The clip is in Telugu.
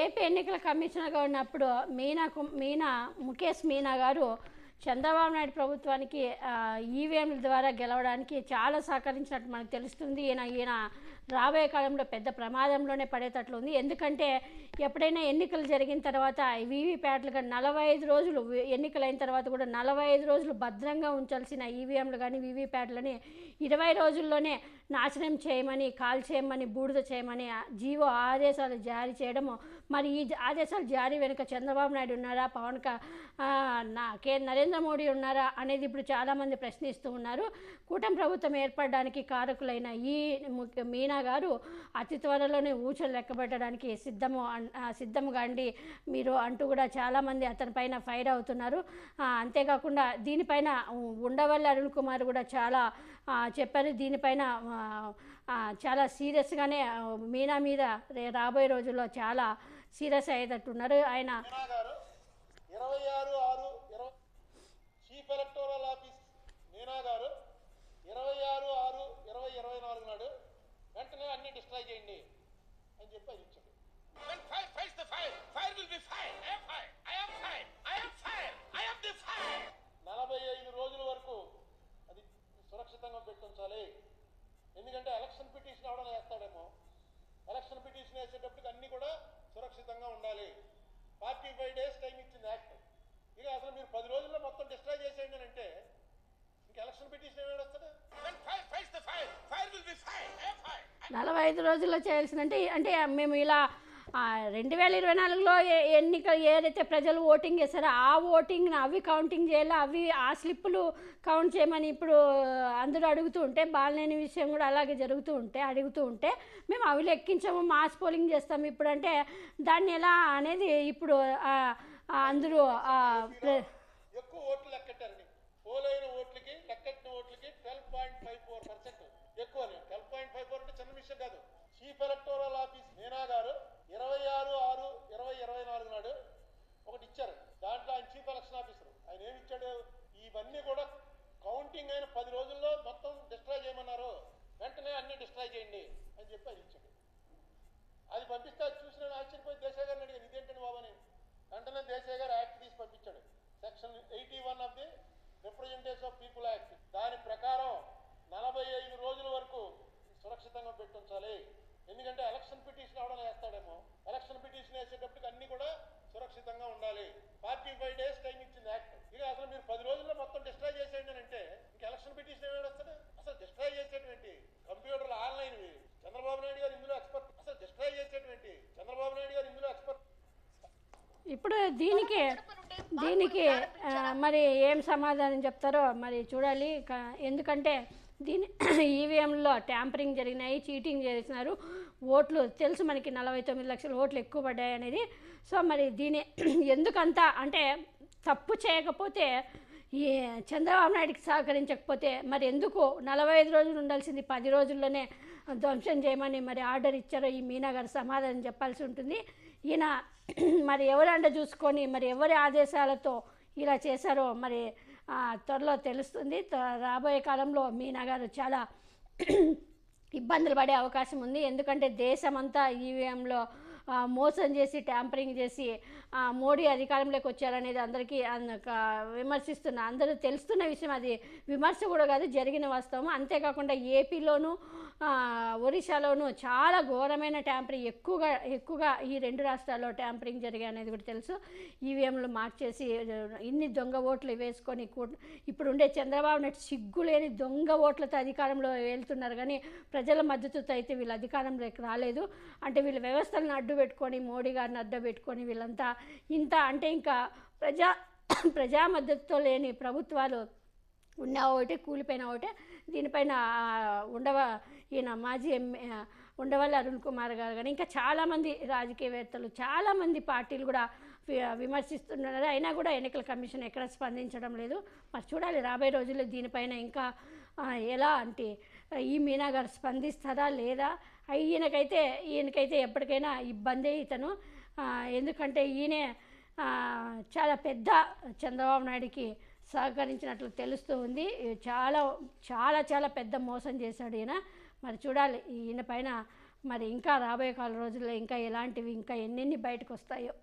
ఏపీ ఎన్నికల కమిషనర్గా ఉన్నప్పుడు మీనా మీనా ముఖేష్ మీనా గారు చంద్రబాబు నాయుడు ప్రభుత్వానికి ఈవీఎంల ద్వారా గెలవడానికి చాలా సహకరించినట్టు మనకు తెలుస్తుంది. ఈయన ఈయన రాబోయే కాలంలో పెద్ద ప్రమాదంలోనే పడేటట్లు ఉంది. ఎందుకంటే ఎప్పుడైనా ఎన్నికలు జరిగిన తర్వాత వీవీప్యాట్లుగా నలభై ఐదు రోజులు ఎన్నికలైన తర్వాత కూడా నలభై ఐదు రోజులు భద్రంగా ఉంచాల్సిన ఈవీఎంలు కానీ వీవీప్యాట్లని ఇరవై రోజుల్లోనే నాశనం చేయమని కాల్ చేయమని బూడిద చేయమని జీవో ఆదేశాలు జారీ చేయడము. మరి ఈ ఆదేశాలు జారీ వెనుక చంద్రబాబు నాయుడు ఉన్నారా? పవన్ నా కే నరేంద్ర మోడీ ఉన్నారా? అనేది ఇప్పుడు చాలామంది ప్రశ్నిస్తూ ఉన్నారు. కూటమి ప్రభుత్వం ఏర్పడడానికి కారకులైన ఈ మీనా గారు అతి త్వరలోనే ఊచలు లెక్కబెట్టడానికి సిద్ధము సిద్ధముగా అండి. మీరు అంటూ కూడా చాలామంది అతని పైన ఫైర్ అవుతున్నారు. అంతేకాకుండా దీనిపైన ఉండవల్లి అరుణ్ కుమార్ కూడా చాలా చెప్పారు. దీనిపైన చాలా సీరియస్గానే మీనా మీద రాబోయే రోజుల్లో చాలా సీరియస్ అయ్యేటట్టున్నారు. ఆయన మీనా ఇరవై ఆరు ఆరు ఇరవై చీఫ్ ఎలక్టోరల్ ఆఫీస్ మీనా గారు ఇరవై ఆరు ఆరు ఇరవై ఇరవై నాలుగు నాడు వెంటనే అన్ని డిస్ట్రాయ్ చేయండి అని చెప్పి అది ఎలక్షన్ పిటిషన్ ఎవడన్నా వేస్తాడేమో? ఎలక్షన్ పిటిషన్ వేసేటప్పటికి అన్ని కూడా సురక్షితంగా ఉండాలి. ఫార్టీ ఫైవ్ డేస్ టైం ఇచ్చింది యాక్ట్. ఇక అసలు మీరు పది రోజుల్లో మొత్తం డిస్ట్రాయ్ చేసేయండి అని అంటే ఇంక ఎలక్షన్ పిటిషన్ ఏమి వస్తుంది When fire fights the fire, fire will be fire. I am fire. నలభై ఐదు రోజుల్లో చేయాల్సిందంటే అంటే మేము ఇలా రెండు వేల ఇరవై నాలుగులో ఏ- ఎన్నిక ఏదైతే ప్రజలు ఓటింగ్ చేశారో ఆ ఓటింగ్ని అవి కౌంటింగ్ చేయాలి? అవి ఆ స్లిప్పులు కౌంట్ చేయమని ఇప్పుడు అందరూ అడుగుతూ ఉంటే బాలనేని విషయం కూడా అలాగే జరుగుతూ ఉంటే అడుగుతూ ఉంటే మేము అవి లెక్కించాము మాస్ పోలింగ్ చేస్తాము ఇప్పుడు అంటే దాన్ని ఎలా అనేది ఇప్పుడు అందరూ ఎక్కువ ఓట్లు లెక్కట్టారండి. పోల్ అయిన ఓట్లకి లెక్కట్టిన ఓట్లకి twelve point five four percent. ఎక్కువ ట్వెల్వ్ పాయింట్ ఫైవ్ ఫోర్ అంటే చిన్న విషయం కాదు. చీఫ్ ఎలక్టోరల్ ఆఫీస్ మీనా గారు ఇరవై ఆరు ఆరు ఇరవై ఇరవై నాలుగు నాడు ఒకటి ఇచ్చారు దాంట్లో ఆయన చీఫ్ ఎలక్షన్ ఆఫీసర్ ఆయన ఏమి ఇచ్చాడు? ఇవన్నీ కూడా కౌంటింగ్ అయిన పది రోజుల్లో మొత్తం డిస్ట్రాయ్ చేయమన్నారు. వెంటనే అన్ని డిస్ట్రాయ్ చేయండి అని చెప్పి అది ఇచ్చాడు. అది పంపిస్తే అది చూసిన ఆశ్చర్యపోయి దేశాయ్ గారిని అడిగాను ఇదేంటని బాబని వెంటనే దేశాయ్ గారు యాక్ట్ తీసి పంపించాడు. Section eighty one of the representation of people act. దాని ప్రకారం నలభై ఐదు రోజుల వరకు సురక్షితంగా పెట్టించాలి ఎందుకంటే ఎలక్షన్ పిటిషన్ అవడం వేస్తాడేమో. ఎలక్షన్ పిటిషన్ వేసేటప్పటికి అన్ని కూడా సురక్షితంగా ఉండాలి. ఫార్టీ ఫైవ్ డేస్ టైం ఇచ్చింది యాక్ట్. ఇక అసలు మీరు పది రోజుల్లో మొత్తం డిస్ట్రాయ్ చేసేయండి అంటే ఇంక ఎలక్షన్ పిటిషన్ ఏమైనా వస్తుంది? అసలు డిస్ట్రాయ్ చేసేటువంటి? కంప్యూటర్లు ఆన్లైన్ చంద్రబాబు నాయుడు గారు ఇందులో ఎక్స్పర్ట్. అసలు డిస్ట్రాయ్ చేసేటువంటి? చంద్రబాబు నాయుడు గారు ఇందులో ఎక్స్పర్ట్. ఇప్పుడు దీనికి దీనికి మరి ఏం సమాధానం చెప్తారో మరి చూడాలి. ఎందుకంటే దీని ఈవీఎంలో ట్యాంపరింగ్ జరిగినాయి చీటింగ్ చేసినారు. ఓట్లు తెలుసు మనకి నలభై తొమ్మిది లక్షల ఓట్లు ఎక్కువ పడ్డాయి అనేది. సో మరి దీని ఎందుకంత అంటే తప్పు చేయకపోతే ఈ చంద్రబాబు నాయుడికి సహకరించకపోతే మరి ఎందుకు నలభై ఐదు రోజులు ఉండాల్సింది? పది రోజుల్లోనే ధ్వంసం చేయమని మరి ఆర్డర్ ఇచ్చారో ఈ మీనా గారు సమాధానం చెప్పాల్సి ఉంటుంది. ఈయన మరి ఎవరండ చూసుకొని మరి ఎవరి ఆదేశాలతో ఇలా చేశారో మరి త్వరలో తెలుస్తుంది. రాబోయే కాలంలో మీనా గారు చాలా ఇబ్బందులు పడే అవకాశం ఉంది. ఎందుకంటే దేశమంతా ఈవీఎంలో మోసం చేసి ట్యాంపరింగ్ చేసి మోడీ అధికారంలోకి వచ్చారనేది అందరికీ విమర్శిస్తున్న అందరూ తెలుస్తున్న విషయం అది. విమర్శ కూడా కాదు జరిగిన వాస్తవం అంతేకాకుండా ఏపీలోనూ ఒరిస్సాలోనూ చాలా ఘోరమైన ట్యాంపరింగ్ ఎక్కువగా ఎక్కువగా ఈ రెండు రాష్ట్రాల్లో ట్యాంపరింగ్ జరిగాయి అనేది కూడా తెలుసు. ఈవీఎంలు మార్చేసి ఇన్ని దొంగ ఓట్లు వేసుకొని ఇప్పుడుండే ఇప్పుడు ఉండే చంద్రబాబు నాయుడు సిగ్గులేని దొంగ ఓట్లతో అధికారంలో వెళ్తున్నారు. కానీ ప్రజల మద్దతుతో అయితే వీళ్ళు అధికారంలోకి రాలేదు. అంటే వీళ్ళు వ్యవస్థలను అడ్డు పెట్టుకొని మోడీ గారిని అడ్డు పెట్టుకొని వీళ్ళంతా ఇంత అంటే ఇంకా ప్రజా ప్రజా మద్దతుతో లేని ప్రభుత్వాలు ఉన్న ఒకటే కూలిపోయిన ఒకటే. దీనిపైన ఉండవ ఈయన మాజీ ఎంఏ ఉండవల్లి అరుణ్ కుమార్ గారు కానీ ఇంకా చాలామంది రాజకీయవేత్తలు చాలామంది పార్టీలు కూడా వి- విమర్శిస్తున్నారు. అయినా కూడా ఎన్నికల కమిషన్ ఎక్కడ స్పందించడం లేదు. మరి చూడాలి రాబోయే రోజుల్లో దీనిపైన ఇంకా ఎలా అంటే ఈ మీనా గారు స్పందిస్తారా లేదా ఈయనకైతే ఈయనకైతే ఎప్పటికైనా ఇబ్బందే ఇతను. ఎందుకంటే ఈయనే చాలా పెద్ద చంద్రబాబు నాయుడికి సహకరించినట్లు తెలుస్తూ ఉంది. చాలా చాలా చాలా పెద్ద మోసం చేశాడు ఈయన. మరి చూడాలి ఈయన పైన మరి ఇంకా రాబోయే కాల రోజుల్లో ఇంకా ఎలాంటివి ఇంకా ఎన్నెన్ని బయటకు వస్తాయో